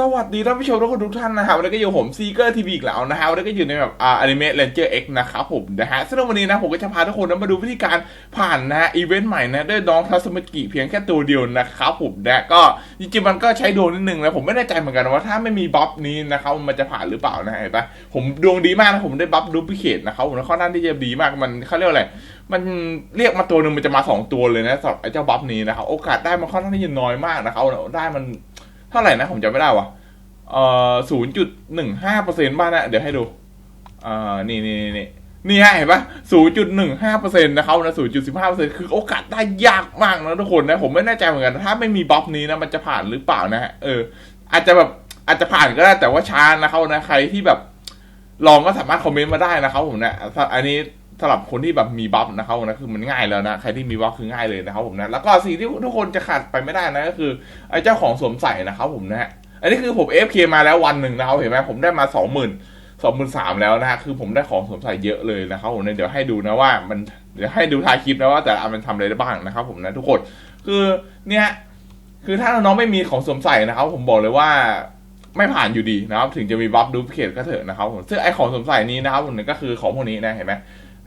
สวัสดีท่านผู้ชมทุกคนทุกท่านนะครับวันนี้ก็อยู่ผมซีเกอร์ทีวีอีกแล้วนะฮะวันนี้ก็อยู่ในแบบอ่าอนิเมะเรนเจอร์เอ็กนะครับผมนะฮะซึ่งวันนี้นะผมก็จะพาทุกคนนะมาดูวิธีการผ่านนะอีเวนต์ใหม่นะด้วยน้องทัสมกิเพียงแค่ตัวเดียวนะครับผมนะก็จริงๆมันก็ใช้ดวงนิดนึงนะผมไม่แน่ใจเหมือนกันว่าถ้าไม่มีบัฟนี้นะครับมันจะผ่านหรือเปล่านะเห็นปะผมดวงดีมากนะผมได้บัฟดูพิเคทนะครับผมแล้วค่อนข้างที่จะดีมากมันเขาเรียกอะไรมันเรียกมาตัวหนึ่งมันจะมาสองตัวเลยนะสำหรับไอ้เจ้าบัฟนี้นะครับโอกาสได้มันค่อนข้างที่จะน้อยมากนะครับได้มัน ท่าไหร่นะผมจำไม่ได้วะเอ่อศูนย์จุดหนึ่งห้าเปอร์เซ็นต์บ้านนะเดี๋ยวให้ดูเอ่อนี่นี่นี่นี่ฮะเห็นปะศูนย์จุดหนึ่งห้าเปอร์เซ็นต์นะครับนะศูนย์จุดสิบห้าเปอร์เซ็นต์คือโอกาสได้ยากมากนะทุกคนนะ ผมไม่แน่ใจเหมือนกัน ถ้าไม่มีบัฟนี้นะมันจะผ่านหรือเปล่านะฮะ เออ อาจจะแบบอาจจะผ่านก็ได้แต่ว่าช้านะครับนะ ใครที่แบบลองก็สามารถคอมเมนต์มาได้นะครับผมนะ อันนี้ สำหรับคนที่แบบมีบัฟนะครับนะคือมันง่ายแล้วนะใครที่มีบัฟคือง่ายเลยนะครับผมนะแล้วก็สิ่งที่ทุกคนจะขาดไปไม่ได้นะก็คือไอ้เจ้าของสวมใส่นะครับผมนะอันนี้คือผม FK มาแล้ววันหนึ่งนะครับเห็นไหมผมได้มาสองหมื่นสองหมื่นสามแล้วนะคือผมได้ของสวมใส่เยอะเลยนะครับผมนะเดี๋ยวให้ดูนะว่ามันเดี๋ยวให้ดูท้ายคลิปนะว่าแต่ละอันมันทำอะไรได้บ้างนะครับ ผมนะทุกคนคือเนี่ยคือถ้าน้องไม่มีของสวมใส่นะครับ ผมบอกเลยว่าไม่ผ่านอยู่ดีนะครับ ถึงจะมีบัฟดูพิเคทก็เถอะนะครับผมซึ่งไอของสวมใส่นี้นะครับผมก็คือของพวกนี้นะเห็นไหม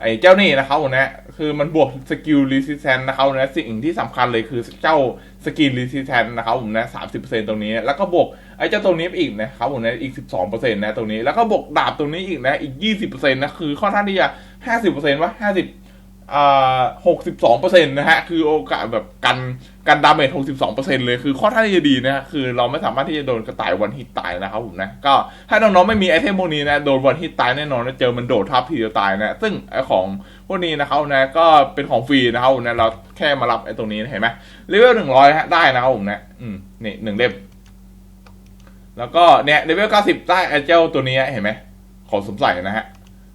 ไอ้เจ้านี่นะครับผมนะ คือมันบวกสกิลรีสิสแตนนะครับนะ สิ่งที่สำคัญเลยคือเจ้าสกิลรีสิสแตนนะครับผมนะสามสิบเปอร์เซ็นต์ตรงนี้ แล้วก็บวกไอ้เจ้าตรงนี้อีกนะครับผมนะอีกสิบสองเปอร์เซ็นต์นะตรงนี้ แล้วก็บวกดาบตรงนี้อีกนะ อีกยี่สิบเปอร์เซ็นต์นะ คือค่อนข้างที่จะห้าสิบเปอร์เซ็นต์ว่าห้าสิบอ่าหกสิบสองเปอร์เซ็นต์นะฮะ คือโอกาสแบบกัน กันดาเมจหกสิบสองเปอร์เซ็นต์เลยคือค่อนข้าที่จะดีนะคือเราไม่สามารถที่จะโดนกระต่ายวันฮิตตายนะครับผมนะก็ถ้าน้องๆไม่มีไอเทมพวกนี้นะโดนวันฮิตตายแน่นอนนะเจอมันโดดทับทีเดียวตายนะซึ่งไอของพวกนี้นะครับนะก็เป็นของฟรีนะครับผมนะเราแค่มารับไอตรงนี้เห็นไหมเลเวลหนึ่งร้อยฮะได้นะครับผมนะอืมนี่หนึ่งเล่มแล้วก็เนี่ยเลเวลเก้าสิบได้ไอเจ้าตัวนี้เห็นไหมของสมใส่นะฮะ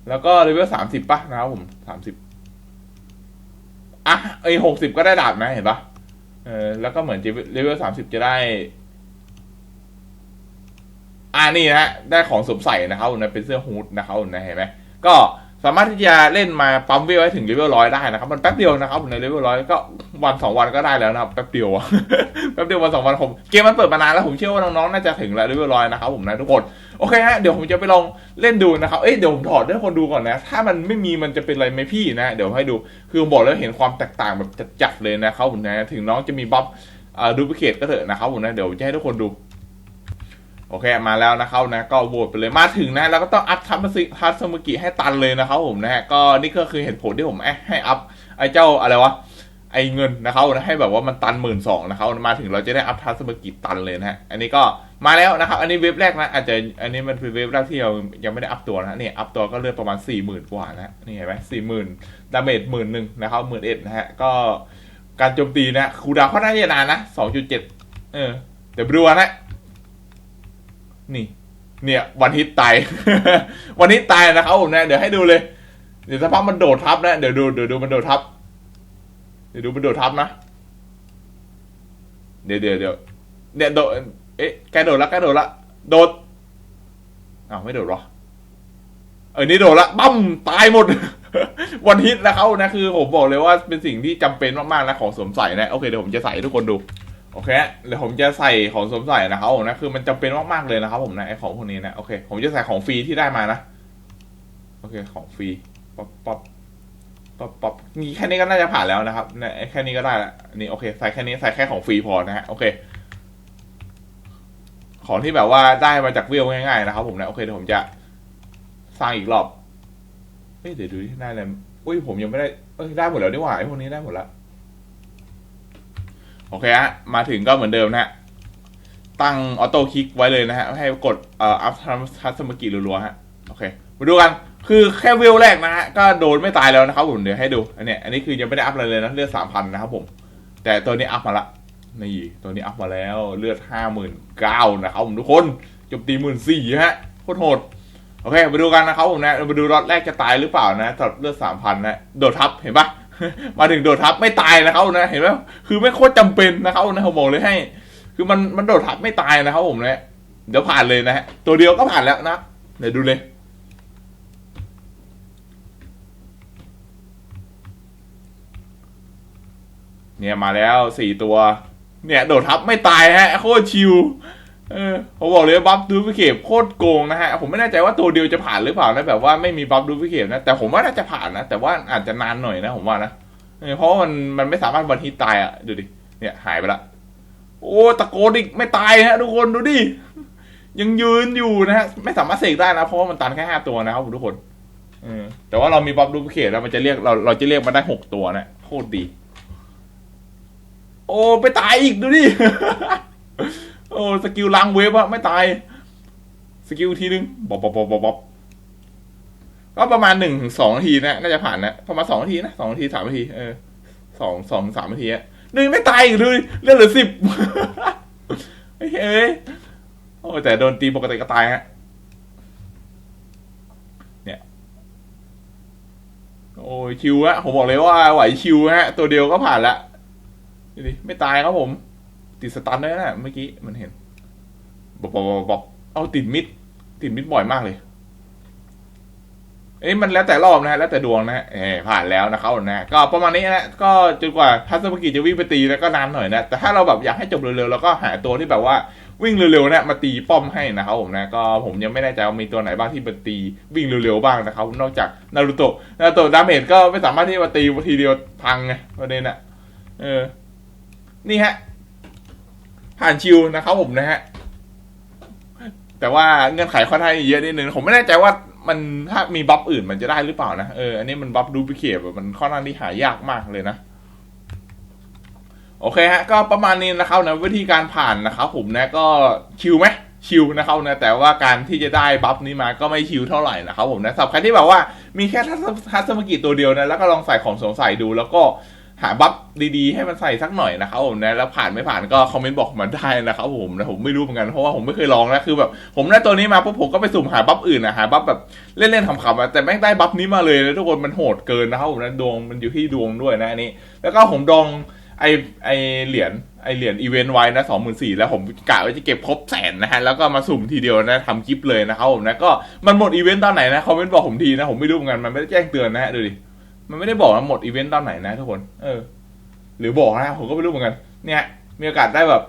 แล้วก็เลเวลสามสิบป่ะนะครับผมสามสิบอะไอหกสิบก็ได้ดาบนะเห็นปะ เออแล้วก็เหมือนเลเวลสามสิบจะได้ อ่านี่นะฮะได้ของสวมใส่นะครับนะเป็นเสื้อฮูดนะครับนะเห็นไหมก็ สามารถที่จะเล่นมาปั๊มเวลให้ถึงเลเวลร้อยได้นะครับ มันแป๊บเดียวนะครับในเลเวลร้อยก็วันสองวันก็ได้แล้วนะครับแป๊บเดียวแป๊บเดียววันสองวันผมเกมมันเปิดมานานแล้วผมเชื่อว่าน้องๆน่าจะถึงแล้วเลเวลร้อยนะครับผมนะทุกคนโอเคฮะเดี๋ยวผมจะไปลองเล่นดูนะครับเอ้ยเดี๋ยวผมถอดให้คนดูก่อนนะ ถ้ามันไม่มีมันจะเป็นอะไรไหมพี่นะ เดี๋ยวให้ดูคือผมบอกแล้วเห็นความแตกต่างแบบจัดๆเลยนะครับผมนะถึงน้องจะมีบัฟดูพิเคตก็เถอะนะครับผมนะเดี๋ยวจะให้ทุกคนดู โอเคมาแล้วนะครับนะก็โหวตไปเลยมาถึงนะแล้วก็ต้องอัพทัมซิทัสมุกิให้ตันเลยนะครับผมนะฮะก็นี่ก็คือเหตุผลที่ผมให้อัพไอ้เจ้าอะไรวะไอ้เงินนะครับนะให้แบบว่ามันตันหมื่นสองนะครับมาถึงเราจะได้อัพทัสมุกิตันเลยนะฮะอันนี้ก็มาแล้วนะครับ อันนี้เว็บแรกนะอาจจะอันนี้มันเป็นเว็บแรกที่เรายังไม่ได้อัพตัวนะนี่อัพตัวก็เลือดประมาณสี่หมื่นกว่านะนี่เห็นไหมสี่หมื่นดาเมจหมื่นหนึ่งนะครับหมื่นเอ็ดนะฮะก็การโจมตีนะคูดาวค่อนข้าจะนานนะสองจุดเจ็ดเออเดี๋ยวดูนะ นี่เนี่ยวันฮิตตาย วันฮิตตายนะครับผมนะเดี๋ยวให้ดูเลย เดี๋ยวสักพักมันโดดทับนะเดี๋ยวดูเดี๋ยวดูมันโดดทับ เดี๋ยวดูมันโดดทับนะ เดี๋ยวเดี๋ยวเดี๋ยวเนี่ยโดดเอ๊ะแกโดดละแกโดดละโดดอ้าวไม่โดดหรอเออนี่โดดละบั้มตายหมด วันฮิตนะครับนะคือผมบอกเลยว่าเป็นสิ่งที่จำเป็นมากๆนะของสวมใส่นะโอเคเดี๋ยวผมจะใส่ให้ทุกคนดู โอเคเดี๋ยวผมจะใส่ของสวมใส่นะครับผมนะคือมันจำเป็นมากๆเลยนะครับผมนะไอของพวกนี้นะโอเค ผมจะใส่ของฟรีที่ได้มานะโอเคของฟรีป๊อปป๊อปป๊อปป๊อปนี่แค่นี้ก็น่าจะผ่านแล้วนะครับเนี่ยแค่นี้ก็ได้ละนี่โอเคใส่แค่นี้ใส่แค่ของฟรีพอนะฮะโอเค ของที่แบบว่าได้มาจากวิวง่ายๆนะครับผมนะโอเคเดี๋ยวผมจะสร้างอีกรอบเฮ้ยเดี๋ยวดูที่ได้เลยอุ้ยผมยังไม่ได้เอ้ยได้หมดแล้วนี่หว่าไอพวกนี้ได้หมดแล้ว โอเคฮะ มาถึงก็เหมือนเดิมนะฮะ ตั้งออโต้คลิกไว้เลยนะฮะ ให้กดเอ่ออัพทัสมกิรัวๆฮะ โอเค มาดูกัน คือแค่วิวแรกนะฮะ ก็โดนไม่ตายแล้วนะครับผม เดี๋ยวให้ดู อันเนี้ย อันนี้คือยังไม่ได้อัพอะไรเลยนะ เลือดสามพันนะครับผม แต่ตัวนี้อัพมาละ นี่ ตัวนี้อัพมาแล้ว เลือดห้าหมื่นเก้านะครับผมทุกคนจบตีหมื่นสี่ฮะ โคตรโหดโอเค มาดูกันนะครับผมนะ มาดูรอดแรกจะตายหรือเปล่านะสำหรับเลือดสามพันนะ โดดทับ เห็นปะ มาถึงโดดทับไม่ตายนะครับนะ เห็นไหมคือไม่โคตรจำเป็นนะครับนะผมบอกเลยให้ คือมันมันโดดทับไม่ตายนะครับผมนะเดี๋ยวผ่านเลยนะฮะตัวเดียวก็ผ่านแล้วนะเดี๋ยวดูเลยเนี่ยมาแล้วสี่ตัว เนี่ย โดดทับไม่ตายฮะโคตรชิว เออผมบอกเลยบัฟดูพิเคปโคตรโกงนะฮะ ผมไม่แน่ใจว่าตัวเดียวจะผ่านหรือเปล่านะแบบว่าไม่มีบัฟดูพิเคปนะ แต่ผมว่าน่าจะผ่านนะ แต่ว่าอาจจะนานหน่อยนะผมว่านะเพราะมันมันไม่สามารถวันฮิตายอะ ดูดิ เนี่ยหายไปละ โอ้ตะโกนอีกไม่ตายฮะทุกคนดูดิ ยังยืนอยู่นะฮะ ไม่สามารถเสกได้นะ เพราะว่ามันตันแค่ห้าตัวนะครับทุกคนอแต่ว่าเรามีบัฟดูพิเคปแล้วมันจะเรียกเราเราจะเรียกมันได้หกตัวนะโคตรดี โอ้ไปตายอีกดูดิ โอ้สกิลล้างเวฟอะไม่ตาย สกิลทีนึงบ๊อบบ๊อบบบอบก็ประมาณหนึ่งถึงสองนาทีนะน่าจะผ่านนะประมาณสองนาทีนะสองนาทีสามนาทีเออสองสองสามนาทีอะนึ่งไม่ตายอีกเลยเลือดเหลือสิบเฮ้ยโอ้แต่โดนตีปกติก็ตายฮะเนี่ย โอ้ยชิวอะผมบอกเลยว่าไหวชิวฮะ ตัวเดียวก็ผ่านละดูดิไม่ตายครับผม ติดสตันด้วยนะเมื่อกี้มันเห็นบอกบอกบอกบเอาติดมิด ติดมิดบ่อยมากเลยเอ้ยมันแล้วแต่รอบนะฮะแล้วแต่ดวงนะฮะเออผ่านแล้วนะครับนะก็ประมาณนี้นะก็จนกว่าทัศมกิจะวิ่งไปตีแล้วก็นานหน่อยนะแต่ถ้าเราแบบอยากให้จบเร็วๆแล้วก็หาตัวที่แบบว่าวิ่งเร็วๆนะมาตีป้อมให้นะครับผมนะก็ผมยังไม่แน่ใจว่ามีตัวไหนบ้างที่เป็นตีวิ่งเร็วๆบ้างนะครับนอกจากนารูโตะนารูโตะดาเมจก็ไม่สามารถที่จะมาตีทีเดียวพังไงประเด็นอะเออนี่ฮะ ผ่านชิวนะครับผมนะฮะแต่ว่าเงื่อนไขค่อนข้างเยอะนิดนึงผมไม่แน่ใจว่ามันถ้ามีบัฟอื่นมันจะได้หรือเปล่านะเอออันนี้มันบัฟดูพิเคบมันค่อนข้างที่หายากมากเลยนะโอเคฮะก็ประมาณนี้นะครับนะวิธีการผ่านนะครับผมนะก็ชิวไหมชิวนะครับนะแต่ว่าการที่จะได้บัฟนี้มาก็ไม่ชิวเท่าไหร่นะครับผมนะสำหรับใครที่แบบว่ามีแค่ทัศทัศมกิตัวเดียวนะแล้วก็ลองใส่ของสงสัยดู แล้วก็ หาบัฟดีๆให้มันใส่สักหน่อยนะครับผมนะแล้วผ่านไม่ผ่านก็คอมเมนต์บอกมาได้นะครับผมนะผมไม่รู้เหมือนกันเพราะว่าผมไม่เคยลองนะคือแบบผมได้ตัวนี้มาปุ๊บผมก็ไปสุ่มหาบัฟอื่นนะหาบัฟแบบเล่นๆขำๆแต่แม่งได้บัฟนี้มาเลยนะทุกคนมันโหดเกินนะครับผมนะดวงมันอยู่ที่ดวงด้วยนะอันนี้ แล้วก็ผมดองไอไอเหรียญไอเหรียญอีเวนต์ไว้นะสองหมื่นสี่แล้วผมกะว่าจะเก็บครบแสนนะฮะแล้วก็มาสุ่มทีเดียวนะทำคลิปเลยนะครับผมนะก็มันหมดอีเวนต์ตอนไหนนะคอมเมนต์บอกผมทีนะผมไม่รู้เหมือนกันมันไม่ได้แจ้งเตือนนะฮะดูดิ มันไม่ได้บอกนะหมดอีเวนต์ตอนไหนนะทุกคน เออ หรือบอกนะผมก็ไม่รู้เหมือนกัน เนี่ย มีโอกาสได้แบบ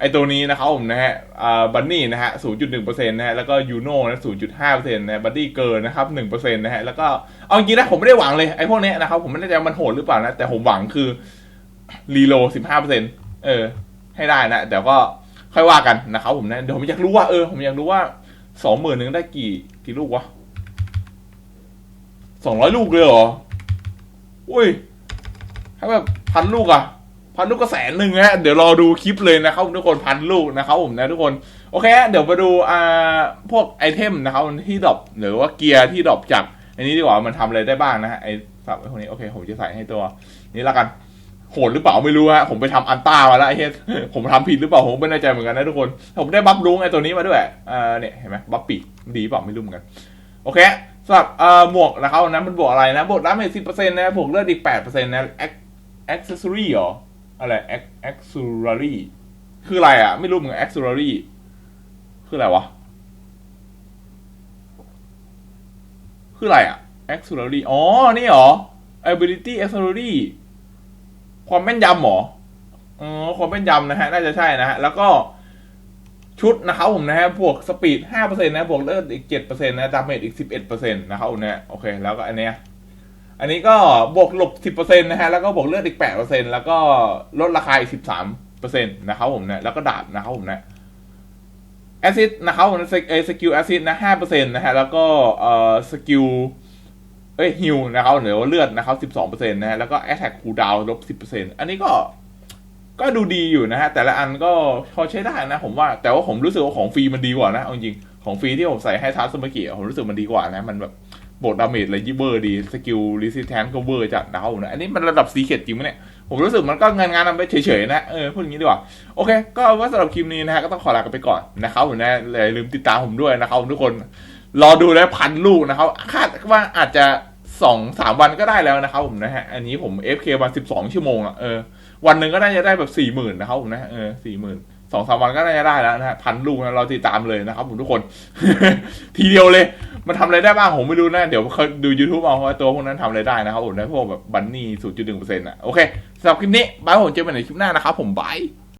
ไอตัวนี้นะครับผมนะฮะอ่าบันนี่นะฮะศูนย์จุดหนึ่งเปอร์เซ็นต์นะฮะ แล้วก็ยูโน่นะศูนย์จุดห้าเปอร์เซ็นต์นะบันนี่เกินนะครับหนึ่งเปอร์เซ็นต์นะฮะ แล้วก็ เอาจริงนะผมไม่ได้หวังเลยไอพวกนี้นะครับผมไม่แน่ใจว่ามันโหดหรือเปล่านะ แต่ผมหวังคือรีโลสิบห้าเปอร์เซ็นต์เออ ให้ได้นะเดี๋ยวก็ค่อยว่ากันนะครับผมนะเดี๋ยวผมอยากรู้ว่าเออ ผมอยากรู้ว่าสองหมื่นหนึ่งได้กี่กี่ลูกวะสองร้อยลูกเลยเหรอ อุ้ย ถ้าแบบพันลูกอะพันลูกก็แสนหนึ่งฮะ เดี๋ยวรอดูคลิปเลยนะครับทุกคนพันลูกนะครับผมนะทุกคน โอเค เดี๋ยวมาดูอ่าพวกไอเทมนะครับที่ดรอปหรือว่าเกียร์ที่ดรอปจากอันนี้ดีกว่ามันทำอะไรได้บ้างนะฮะไอสับไอพวกนี้โอเคผมจะใส่ให้ตัว นี้ละกันโหดหรือเปล่าไม่รู้ฮะผมไปทำอันต้ามาแล้วไอเฮ้ยผมทำผิดหรือเปล่าผมไม่แน่ใจเหมือนกันนะทุกคนผมได้บัฟลุงไอตัวนี้มาด้วยอ่าเนี่ยเห็นไหมบัฟปีดีเปล่าไม่รู้เหมือนกันโอเค สำหรับเอ่อหมวกนะครับนั้นมันบวกอะไรนะบวกดาเมจสิบเปอร์เซ็นต์นะบวกเลือดอีกแปดเปอร์เซ็นต์นะ accessory เหรออะไร accessory คืออะไรอะ ไม่รู้เหมือน accessory คืออะไรวะ คืออะไรอะ accessory อ๋อ นี่เหรอ ability accessory ความแม่นยำหรอ อ๋อ ความแม่นยำนะฮะ น่าจะใช่นะฮะ แล้วก็ ชุดนะครับผมนะฮะบวกสปีดห้าเปอร์เซ็นต์นะบวกเลือดอีกเจ็ดเปอร์เซ็นต์นะดาเมจอีกสิบเอ็ดเปอร์เซ็นต์นะครับผมนะโอเค แล้วก็อันเนี้ยอันนี้ก็บวกหลบ 10%นะฮะแล้วก็บวกเลือดอีก 8%แล้วก็ลดราคาอีก 13%นะครับผมนะแล้วก็ดาบนะครับผมนะแอซิดนะครับผมเอสกิลแอซิดนะ5%นะฮะแล้วก็เอ่อสกิลเอ้ยฮิลนะครับหรือว่าเลือดนะครับ 12%นะฮะแล้วก็แอตแทกคูลดาวลบ 10%อันนี้ก็ ก็ดูดีอยู่นะฮะ แต่ละอันก็พอใช้ได้นะ ผมว่าแต่ว่าผมรู้สึกว่าของฟรีมันดีกว่านะเอาจริงของฟรีที่ผมใส่ให้ทัสสมากิผมรู้สึกมันดีกว่านะ มันแบบบทดาเมจอะไรยี่เบอร์ดี สกิลรีสิแทนก็เวอร์จัดนะครับผมนะ อันนี้มันระดับซีเคดจริงไหมเนี่ย ผมรู้สึกมันก็งานงานๆนำไปเฉยๆนะ เออ พูดอย่างนี้ดีกว่า โอเค ก็ว่าสำหรับคลิปนี้นะฮะ ก็ต้องขอลากันไปก่อนนะครับผมนะเลยลืมติดตามผมด้วยนะครับทุกคน รอดูแล้วพันลูกนะครับคาดว่าอาจจะ สองสามวันก็ได้แล้วนะครับผมนะฮะ อันนี้ผม FK มาสิบสองชั่วโมงอะเออวันหนึ่งก็น่าจะได้แบบสี่หมื่นนะครับผมนะเออสี่หมื่นสองสามวันก็น่าจะได้แล้วนะฮะพันลูกนะเราติดตามเลยนะครับผมทุกคน ทีเดียวเลย มันทำอะไรได้บ้างผมไม่รู้นะ เดี๋ยวเขาดู YouTube เอาว่าตัวพวกนั้นทำอะไรได้นะครับผมนะพวกแบบบันนี่ศูนย์จุดหนึ่งเปอร์เซ็นต์อะโอเคสำหรับคลิปนี้บายผมเจอกันในคลิปหน้านะครับผมบาย